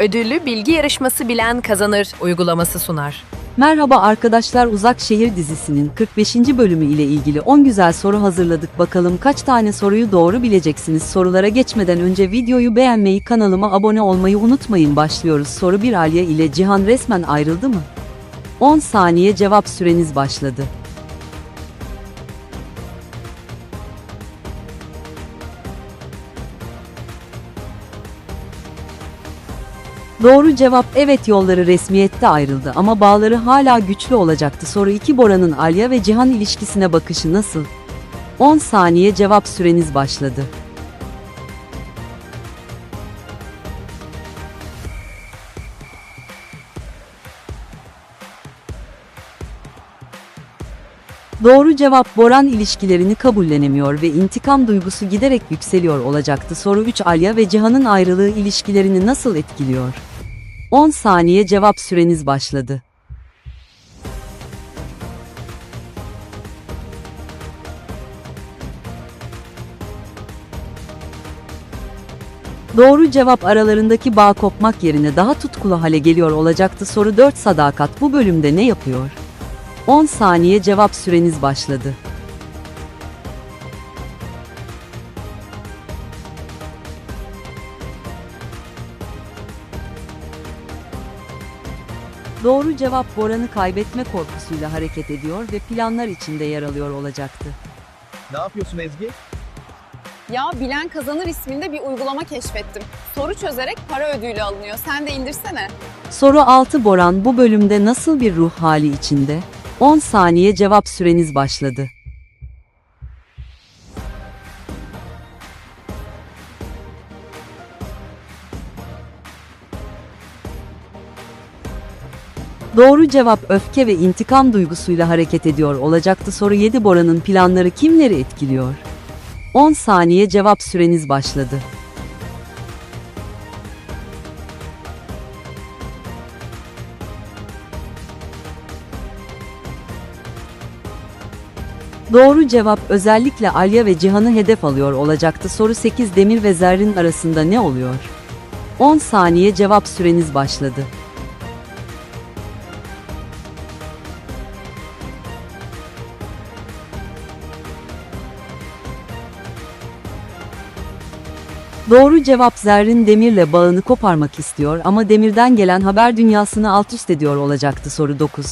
Ödüllü bilgi yarışması bilen kazanır uygulaması sunar. Merhaba arkadaşlar Uzak Şehir dizisinin 45. bölümü ile ilgili 10 güzel soru hazırladık. Bakalım kaç tane soruyu doğru bileceksiniz. Sorulara geçmeden önce videoyu beğenmeyi, kanalıma abone olmayı unutmayın. Başlıyoruz. Soru 1 Alya ile Cihan resmen ayrıldı mı? 10 saniye cevap süreniz başladı. Doğru cevap evet yolları resmiyette ayrıldı ama bağları hala güçlü olacaktı. Soru 2 Bora'nın Alya ve Cihan ilişkisine bakışı nasıl? 10 saniye cevap süreniz başladı. Doğru cevap Boran ilişkilerini kabullenemiyor ve intikam duygusu giderek yükseliyor olacaktı. Soru 3 Alya ve Cihan'ın ayrılığı ilişkilerini nasıl etkiliyor? 10 saniye cevap süreniz başladı. Doğru cevap aralarındaki bağ kopmak yerine daha tutkulu hale geliyor olacaktı. Soru 4 Sadakat bu bölümde ne yapıyor? 10 saniye cevap süreniz başladı. Doğru cevap Boran'ı kaybetme korkusuyla hareket ediyor ve planlar içinde yer alıyor olacaktı. Ne yapıyorsun Ezgi? Ya Bilen Kazanır isminde bir uygulama keşfettim. Soru çözerek para ödülü alınıyor. Sen de indirsene. Soru 6 Boran bu bölümde nasıl bir ruh hali içinde? 10 saniye cevap süreniz başladı. Doğru cevap öfke ve intikam duygusuyla hareket ediyor olacaktı. Soru 7 Bora'nın planları kimleri etkiliyor? 10 saniye cevap süreniz başladı. Doğru cevap özellikle Alya ve Cihan'ı hedef alıyor olacaktı. Soru 8 Demir ve Zerrin arasında ne oluyor? 10 saniye cevap süreniz başladı. Doğru cevap Zerrin Demir'le bağını koparmak istiyor ama Demir'den gelen haber dünyasını alt üst ediyor olacaktı soru 9.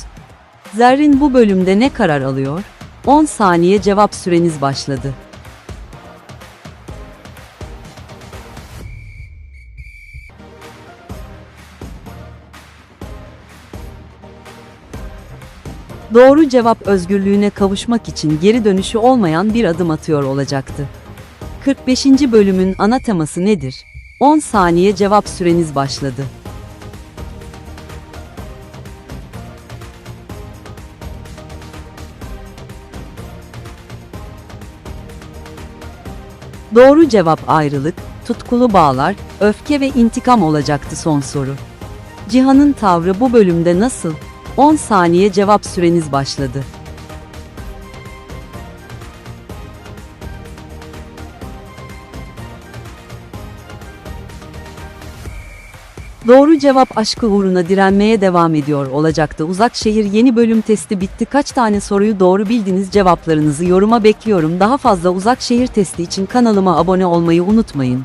Zerrin bu bölümde ne karar alıyor? 10 saniye cevap süreniz başladı. Doğru cevap özgürlüğüne kavuşmak için geri dönüşü olmayan bir adım atıyor olacaktı. 45. bölümün ana teması nedir? 10 saniye cevap süreniz başladı. Doğru cevap ayrılık, tutkulu bağlar, öfke ve intikam olacaktı son soru. Cihan'ın tavrı bu bölümde nasıl? 10 saniye cevap süreniz başladı. Doğru cevap aşkı uğruna direnmeye devam ediyor olacaktı. Uzak şehir yeni bölüm testi bitti. Kaç tane soruyu doğru bildiniz cevaplarınızı yoruma bekliyorum. Daha fazla uzak şehir testi için kanalıma abone olmayı unutmayın.